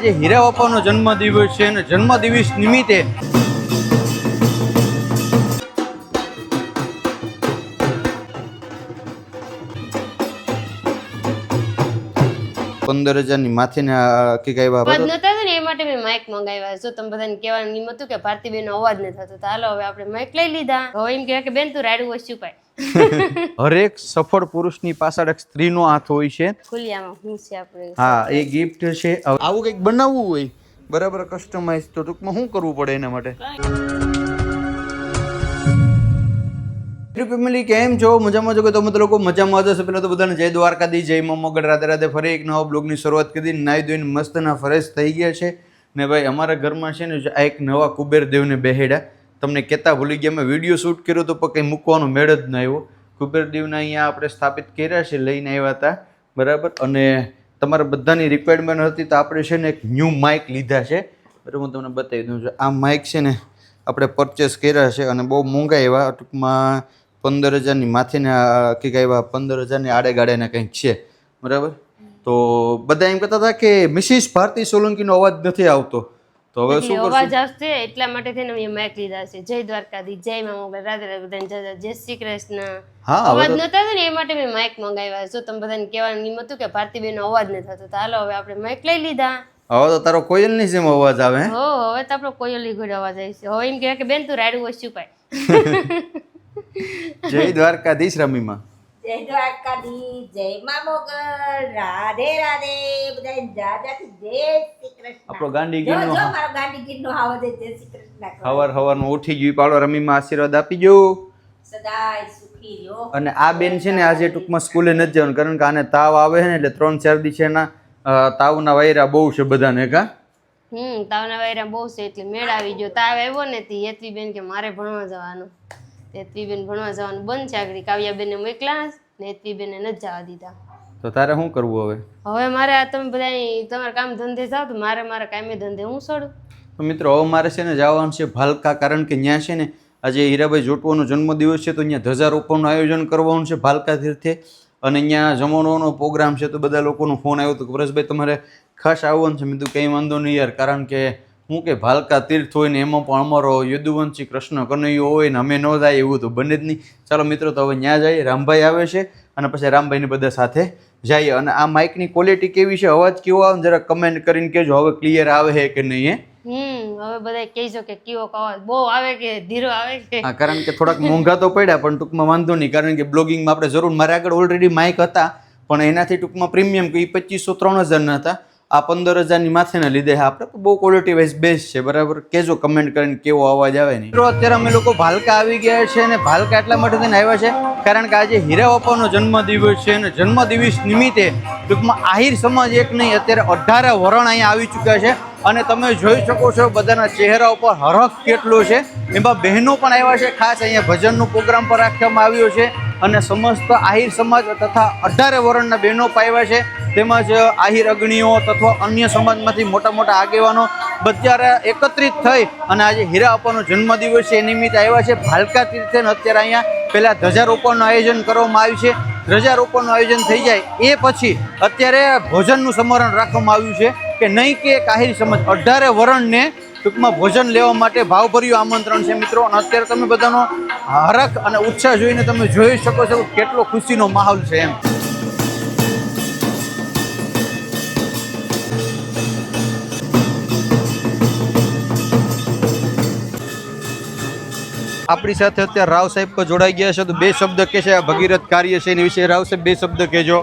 જે હીરા બાપાનો જન્મદિવસ છે અને જન્મદિવસ નિમિત્તે પંદર હજારની ની આ કેક આવ્યા અવાજ? નતા ને એ માટે મેં માઇક મંગાવ્યા. જો તમે બધાને કહેવાનું નિયમ હતું કે ભારતી બેન અવાજ નથી થતો તો હાલો હવે આપણે માઇક લઈ લીધા. હવે એમ કહેવાય કે બેન તું રાડું વસ્તુ પાય હરેક સફળ પુરુષની પાછળ એક સ્ત્રીનો હાથ હોય છે. ખુલિયામાં હું છે આપણે. હા એ ગિફ્ટ છે. આવું કંઈક બનાવવું હોય બરાબર કસ્ટમાઇઝ તો ટૂંકમાં શું કરવું પડે એના માટે? ફેમિલી કેમ છો? મજામાં છો કે તમે લોકો મજામાં હશે. પેલા તો બધાને જય દ્વારકાધી, જય મા રાતે રાતે ફરી એક નવા બ્લોગની શરૂઆત કરી નાઈ ધોઈને મસ્તના ફરેશ થઈ ગયા છે. ને ભાઈ, અમારા ઘરમાં છે ને આ એક નવા કુબેર દેવને બેહેડા. તમને કહેતા ભૂલી ગયા, મેં વીડિયો શૂટ કર્યો તો કંઈ મૂકવાનો મેળ જ ન આવ્યો. કુબેરદેવને અહીંયા આપણે સ્થાપિત કર્યા છે, લઈને આવ્યા હતા. બરાબર? અને તમારા બધાની રિક્વાયરમેન્ટ હતી તો આપણે છે ને એક ન્યૂ માઇક લીધા છે. બરાબર, હું તમને બતાવી દઉં છું. આ માઇક છે ને આપણે પરચેસ કર્યા છે અને બહુ મોંઘા એવા ટૂંકમાં પંદર હજારની માથેને કે કહેવા પંદર હજારની આડે ગાડેને કંઈક છે. બરાબર? તો બધા એમ કહેતા હતા કે મિસિસ ભારતી સોલંકીનો અવાજ નથી આવતો. તો હવે શું અવાજ આવશે એટલા માટે થઈને મેં માઇક લીધા છે. જય દ્વારકાધી જય મા મોગલ. રાધે રાધે બધાને જય જય શ્રી કૃષ્ણ. હા અવાજ નતા ને એ માટે મેં માઇક મંગાવ્યા. જો તમે બધાને કહેવાનું નિયમ હતું કે ભારતીબેન અવાજ નથી થતો તો હાલો હવે આપણે માઇક લઈ લીધા. હવે તો તારો કોયલની જેમ અવાજ આવે હો? હવે તો આપણો કોયલી ઘોડે અવાજ આવી છે. હવે એમ કે બેન તું રાડું વસ્તુ પાય જય દ્વારકાધીશ રમીમા. જય દ્વારકાધીશ જય મા મોગલ રાધે રાધે બધા જાજાથી જય શ્રી કૃષ્ણ. આપણો ગાંડી ગીર નો મારો ગાંડી ગીર નો છે, જય શ્રી કૃષ્ણ કરો. હવાર હવારમાં ઉઠી ગયું પાડો રમીમા આશીર્વાદ આપી જો સદાય સુખી રહો અને આ બેન છે ને આજે ટૂંકમાં સ્કૂલે નથી જવાનું કારણ કે આને તાવ આવે છે ને એટલે ત્રણ ચાર દી છે એના તાવના વાયરા બહુ છે બધાને કા? હમ તાવના વાયરા બહુ છે એટલે મેળ આવી ગયો. તાવ આવ્યો ને તે બેન કે મારે ભણવા જવાનું. હેતવીબેન ભણવા જવાનું બંધ છે આગળ. કાવ્યાબેનને મોકલા ને ન નથી જવા દીધા. તો તારે શું કરવું હવે? હવે મારે આ તમે બધા તમારા કામ ધંધે જાઓ તો મારે મારા કામે ધંધે હું છોડું તો મિત્રો હવે મારે છે ને જવાનું છે ભાલકા કારણ કે ત્યાં છે ને આજે હીરાભાઈ જોટવાનો જન્મદિવસ છે તો અહીંયા ધજારોપણનું આયોજન કરવાનું છે ભાલકા તીર્થે. અને અહીંયા જમણવાનો પ્રોગ્રામ છે તો બધા લોકોનો ફોન આવ્યો હતો કે પરેશભાઈ તમારે ખાસ આવવાનું છે. મેં તો કંઈ વાંધો નહીં યાર કારણ કે હું કે ભાલકા તીર્થ હોય ને એમાં પણ અમારો યદુવંશી કૃષ્ણ કનૈયો હોય ને અમે ન જાય એવું તો બને જ નહીં. ચાલો મિત્રો તો હવે ત્યાં જઈએ. રામભાઈ આવે છે અને પછી રામભાઈને બધા સાથે જઈએ. અને આ માઇકની ક્વોલિટી કેવી છે? અવાજ કેવો આવે જરા કમેન્ટ કરીને કહેજો. હવે ક્લિયર આવે છે કે નહીં હે? હમ હવે બધા કહેજો કે કેવો અવાજ? બહુ આવે કે ધીરો આવે કે? હા કારણ કે થોડાક મોંઘા તો પડ્યા પણ ટૂંકમાં વાંધો નહીં. કારણ કે બ્લોગિંગમાં આપણે જરૂર મારા આગળ ઓલરેડી માઇક હતા પણ એનાથી ટૂંકમાં પ્રીમિયમ કે એ પચીસો ત્રણ હજારના હતા. આ પંદર હજારની માથેના લીધે આપણે બહુ ક્વોલિટી વાઇઝ બેસ્ટ છે, બરાબર? કેજો કમેન્ટ કરીને કેવો અવાજ આવે નહીં અત્યારે અમે લોકો ભાલકા આવી ગયા છે અને ભાલકા એટલા માટે થઈને આવ્યા છે કારણ કે આજે હીરા બાપાનો જન્મદિવસ છે અને જન્મદિવસ નિમિત્તે ટૂંકમાં આહિર સમાજ એક નહીં, અત્યારે અઢારે વરણ અહીંયા આવી ચૂક્યા છે અને તમે જોઈ શકો છો બધાના ચહેરા ઉપર હરખ કેટલો છે. એમાં બહેનો પણ આવ્યા છે, ખાસ અહીંયા ભજનનો પ્રોગ્રામ પણ રાખવામાં આવ્યો છે. અને સમસ્ત આહિર સમાજ તથા અઢારે વર્ણના બહેનો પણ આવ્યા છે. તેમજ આહિર અગ્નિઓ તથા અન્ય સમાજમાંથી મોટા મોટા આગેવાનો બધા એકત્રિત થઈ અને આજે હીરા અપાનો જન્મદિવસ છે. એ નિમિત્તે આવ્યા છે. ભાલકા તીર્થે અત્યારે અહીંયા પહેલાં ધ્વજારોપણનું આયોજન કરવામાં આવ્યું છે. ધ્વજારોપણનું આયોજન થઈ જાય એ પછી અત્યારે ભોજનનું સમરણ રાખવામાં આવ્યું છે કે નહીં કે એક આહિર સમાજ. અઢારે વરણને ટૂંકમાં ભોજન લેવા માટે ભાવભર્યું આમંત્રણ છે મિત્રો. અને અત્યારે તમે બધાનો હરખ અને ઉત્સાહ જોઈને તમે જોઈ શકો છો કેટલો ખુશીનો માહોલ છે એમ. આપણી સાથે અત્યારે રાવ સાહેબ જોડાઈ ગયા છે. તો બે શબ્દ કે છે આ ભગીરથ કાર્ય છે એની વિશે. રાવ સાહેબ, બે શબ્દ કહેજો.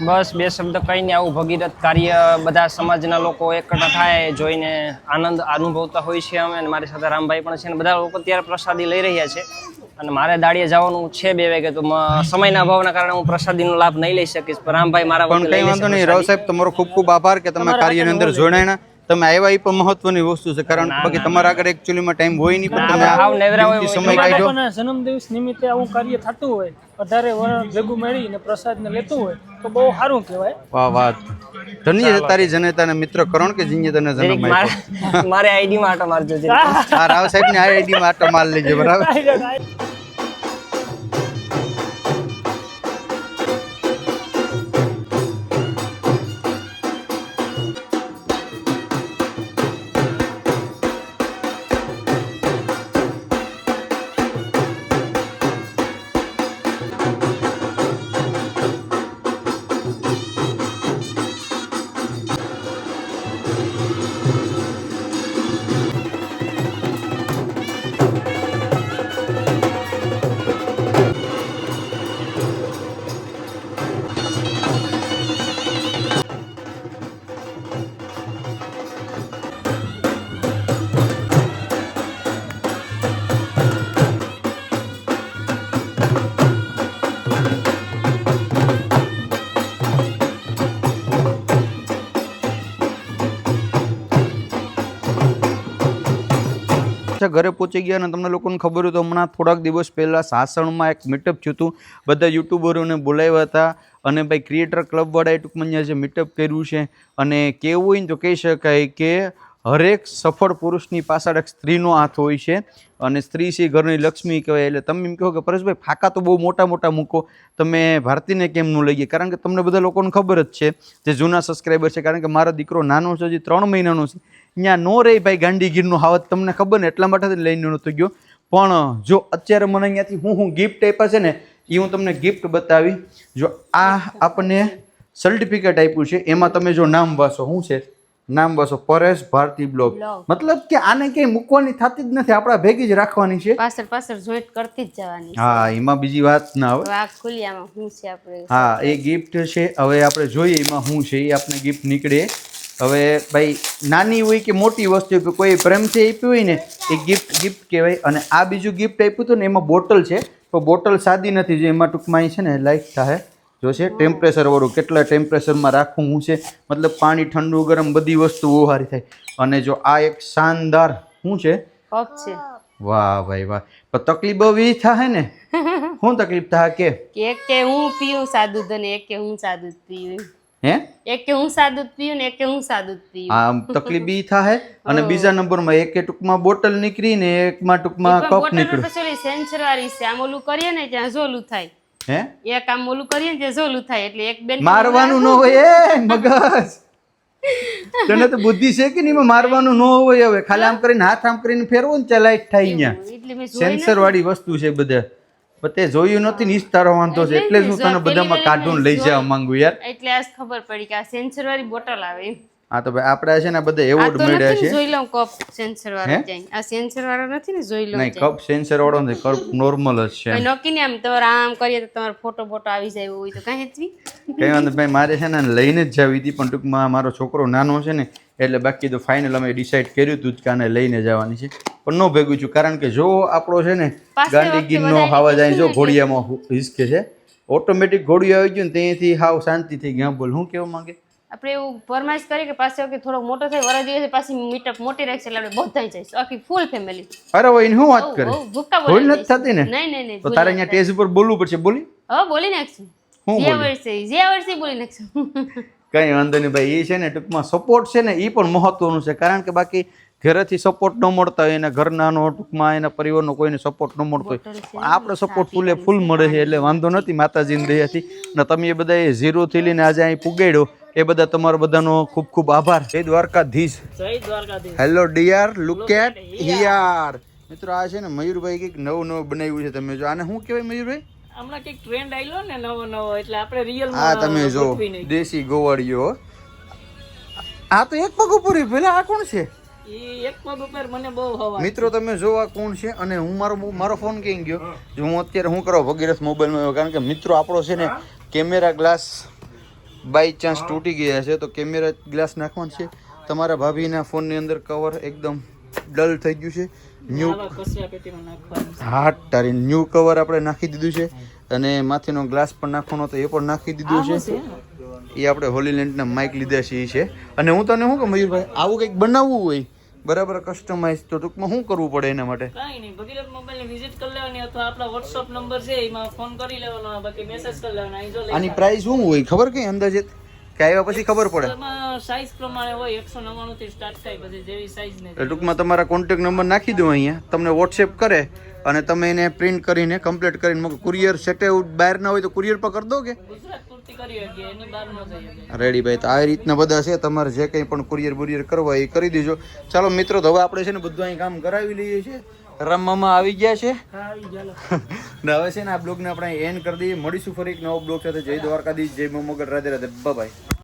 બસ બે શબ્દ કહીને આવું ભગીરથ કાર્ય બધા સમાજના લોકો એકઠા થાય જોઈને આનંદ અનુભવતા હોય છે અમે. અને મારી સાથે રામભાઈ પણ છે અને બધા લોકો અત્યારે પ્રસાદી લઈ રહ્યા છે. અને મારે દાડીએ જવાનું છે બે વાગે તો સમયના અભાવના કારણે હું પ્રસાદીનો લાભ નહીં લઈ શકીશ. પણ રામભાઈ મારા પણ કંઈ કઈ વાંધો નહીં રાવ સાહેબ તમારો ખૂબ ખૂબ આભાર કે તમે કાર્યની અંદર જોડાયા તમે આવ્યા એ પણ મહત્વની વસ્તુ છે કારણ કે બાકી તમારા આગળ એકચ્યુઅલીમાં ટાઈમ હોય નહીં પણ તમે હાવ નેવરા હોય સમય કાઢ્યો જન્મદિવસ નિમિત્તે આવું કાર્ય થતું હોય અઢારે વરણ ભેગું મળીને પ્રસાદને લેતું હોય તો બહુ સારું કહેવાય. વાહ વાહ. ધન્ય છે તારી જનતાને મિત્ર કરણ કે જીને તને જન્મ મારે આઈડી માં આટો મારજો જરીક. આ રાવ સાહેબની આઈડી માં આટો માર લેજો બરાબર? અચ્છા ઘરે પહોંચી ગયા અને તમને લોકોને ખબર હોય તો હમણાં થોડાક દિવસ પહેલાં સાસણમાં એક મીટઅપ થયું હતું. બધા યુટ્યુબરોને બોલાવ્યા હતા અને ભાઈ ક્રિએટર ક્લબવાળાએ ટૂંકમાં જે મીટઅપ કર્યું છે અને કેવું હોય તો કહી શકાય કે હરેક સફળ પુરુષની પાછળ એક સ્ત્રીનો હાથ હોય છે અને સ્ત્રી છે ઘરની લક્ષ્મી કહેવાય. એટલે તમે એમ કહો કે પરેશભાઈ, ફાકા તો બહુ મોટા મોટા મૂકો. તમે ભારતીને કેમ ન લઈ ગયા? કારણ કે તમને બધા લોકોને ખબર જ છે જે જૂના સબસ્ક્રાઈબર છે. કારણ કે મારો દીકરો નાનો છે, હજી ત્રણ મહિનાનો છે. ત્યાં નો રહી ભાઈ ગાંધીગીરનું હાવત તમને ખબર ને? એટલા માટે જ લઈને નહોતો ગયો. પણ જો અત્યારે મને અહીંયાથી હું હું ગિફ્ટ આપ્યા છે ને, એ હું તમને ગિફ્ટ બતાવી. જો આ આપણને સર્ટિફિકેટ આપ્યું છે. એમાં તમે જો નામ વાંચો. શું છે? નામ બસો પરેશ ભારતી બ્લોગ. મતલબ કે આને ક્યાંય મૂકવાની થતી જ નથી આપણા ભેગી જ રાખવાની છે. પાછળ પાછળ જોઈટ કરતી જ જવાની હા એમાં બીજી વાત ના આવે. આ ખુલિયામાં શું છે આપણે? હા એ ગિફ્ટ છે હવે આપણે જોઈએ એમાં શું છે એ આપણે ગિફ્ટ નીકળે. હવે ભાઈ નાની હોય કે મોટી વસ્તુ કોઈ પ્રેમથી આપ્યું હોય ને એ ગિફ્ટ ગિફ્ટ કહેવાય. અને આ બીજું ગિફ્ટ આપ્યું હતું ને એમાં બોટલ છે. તો બોટલ સાદી નથી જે એમાં ટૂંકમાં છે ને લાઈફ થાય જો છે ટેમ્પરેચર વાળું કેટલા ટેમ્પરેચરમાં રાખવું હું છે મતલબ પાણી ઠંડુ ગરમ બધી વસ્તુ સારી થાય. અને જો આ એક શાનદાર શું છે? કપ છે. વાહ ભાઈ વાહ. પણ તકલીફ બહુ એ થાય ને? શું તકલીફ થાય કે? કે એક કે હું પીવું સાદું દૂધ અને એક કે હું સાદું પીવું હે? એક કે હું સાદું પીવું ને એક કે હું સાદું પીવું આમ તકલીફ બી થાય અને બીજા નંબરમાં એક ટૂંકમાં બોટલ નીકળી ને એકમાં ટૂંકમાં કપ નીકળે પછી વાળી છે. આમ ઓલું કરીએ ને ત્યાં ઝોલું થાય. હે? એક કામ ઓલું કરીએ ને ત્યાં ઝોલું થાય એટલે એક બેન મારવાનું ન હોય એ મગજ. તને તો બુદ્ધિ છે કે નહીં મારવાનું ન હોય હવે. ખાલી આમ કરીને હાથ આમ કરીને ફેરવો ને ત્યાં થાય અહીંયા. સેન્સર વાળી વસ્તુ છે બધા. પતે તે જોયું નથી ને તારો વાંધો છે. એટલે જ હું તને બધામાં કાઢું લઈ જવા માંગુ યાર. એટલે આજ ખબર પડી કે આ સેન્સર વાળી બોટલ આવે હા તો ભાઈ આપણે છે ને બધા એવોર્ડ મળ્યા છે. જોઈ લઉં કપ સેન્સર વાળો જાય. આ સેન્સર વાળો નથી ને જોઈ લઉં નહીં કપ સેન્સર વાળો નથી કપ નોર્મલ જ છે. નોકી ને આમ તમારે આમ કરીએ તો તમારો ફોટો બોટો આવી જાય હોય તો કાંઈ હેચવી કઈ વાંધો ભાઈ મારે છે ને લઈને જ જાવી હતી પણ ટૂંકમાં મારો છોકરો નાનો છે ને એટલે બાકી તો ફાઇનલ અમે ડિસાઈડ કર્યું હતું જ કે આને લઈને જવાની છે. પણ ન ભેગું છું કારણ કે જો આપણો છે ને વખતે હાવા જાય જો ઘોડિયામાં હિસકે છે. ઓટોમેટિક ઘોડિયું આવી ગયું ને ત્યાંથી હાવ શાંતિ થઈ ગયા બોલ. હું કેવું માંગે? આપણે એવું ફરમાઈશ કરી કે પાસે વખતે થોડો મોટો થાય વરસ દિવસે પાછી મીટઅપ મોટી રાખશે એટલે આપણે બધા જઈશું આખી ફૂલ ફેમિલી અરે હોય હું વાત કરે? ભૂક્કા બોલી નથી થતી ને? નહીં નહીં નહીં તો તારે અહીંયા ટેજ ઉપર બોલવું પડશે બોલી? હવે બોલી નાખશું. હું જે વર્ષે જે વર્ષે બોલી નાખશું. કઈ વાંધો નહીં ભાઈ એ છે ને ટૂંકમાં સપોર્ટ છે ને એ પણ મહત્વનું છે. કારણ કે બાકી ઘરેથી સપોર્ટ ન મળતા હોય એના ઘરનાનો ટૂંકમાં એના પરિવારનો કોઈને સપોર્ટ ન મળતો હોય. આપણો સપોર્ટ ફૂલે ફૂલ મળે છે એટલે વાંધો નથી માતાજીની દયાથી. અને તમે એ બધા ઝીરોથી લઈને આજે અહીં પુગાડ્યો. એ બધા તમારો બધાનો ખૂબ ખૂબ આભાર. જય દ્વારકાધીશ. જય Dwarkadhish. Hello dear look at here મિત્રો આ છે ને મયુરભાઈ કંઈક નવું નવું બનાવ્યું છે તમે જો. આને શું કહેવાય મયુરભાઈ? હમણાં કંઈક ટ્રેન્ડ આવેલો ને નવો નવો એટલે આપણે રિયલ આ તમે જો દેશી ગોવાળીઓ. આ તો એક પગ ઉપર પેલા આ કોણ છે? ઈ એક પગ ઉપર મને બહુ હવા મિત્રો તમે જોવા કોણ છે? અને હું મારો મારો ફોન ક્યાં ગયો? જો હું અત્યારે શું કરો? ભગીરથ મોબાઈલમાં આવ્યો. કારણ કે મિત્રો આપણો છે ને કેમેરા ગ્લાસ બાય ચાન્સ તૂટી ગયા છે. તો કેમેરા ગ્લાસ નાખવાનો છે. તમારા ભાભીના ફોનની અંદર કવર એકદમ ડલ થઈ ગયું છે. ન્યૂ હા તારી ન્યૂ કવર આપણે નાખી દીધું છે. અને માથેનો ગ્લાસ પણ નાખવાનો હતો એ પણ નાખી દીધું છે. એ આપણે હોલીલેન્ડના માઇક લીધા છે એ છે. અને હું તને શું કહું મયુરભાઈ? આવું કંઈક બનાવવું હોય? બરાબર કસ્ટમાઇઝ તો ટૂંકમાં શું કરવું પડે એના માટે? કાંઈ નહીં ભગીરથ મોબાઈલ વિઝિટ કરી લેવાની અથવા આપણા વોટ્સઅપ નંબર છે એમાં ફોન કરી લેવાનો બાકી મેસેજ કરી લેવાનો અહીં જો આની પ્રાઇસ શું હોય ખબર કઈ અંદાજે? કે આવ્યા પછી ખબર પડે. સાઈઝ પ્રમાણે હોય એકસો નવ્વાણું થી સ્ટાર્ટ થાય પછી જેવી સાઈઝ ને ટૂંકમાં તમારા કોન્ટેક્ટ નંબર નાખી દો અહીંયા. તમને વોટ્સએપ કરે અને તમે એને પ્રિન્ટ કરીને કમ્પ્લીટ કરીને મૂકો. કુરિયર સેટે બહાર ના હોય તો કુરિયર પર કરી દો કે? એની રેડી ભાઈ તો આ રીતના બધા છે. તમારે જે કંઈ પણ કુરિયર બુરિયર કરવા એ કરી દેજો. ચાલો મિત્રો તો હવે આપણે છે ને બધું અહીં કામ કરાવી લઈએ છીએ. રમવામાં આવી ગયા છે. હા આવી ચાલો ને હવે છે ને આ બ્લોગને આપણે એન્ડ કરી દઈએ. મળીશું ફરી એક નવો બ્લોગ સાથે. જય દ્વારકાધીશ જય મોમગઢ. રાધે રાધે. બાય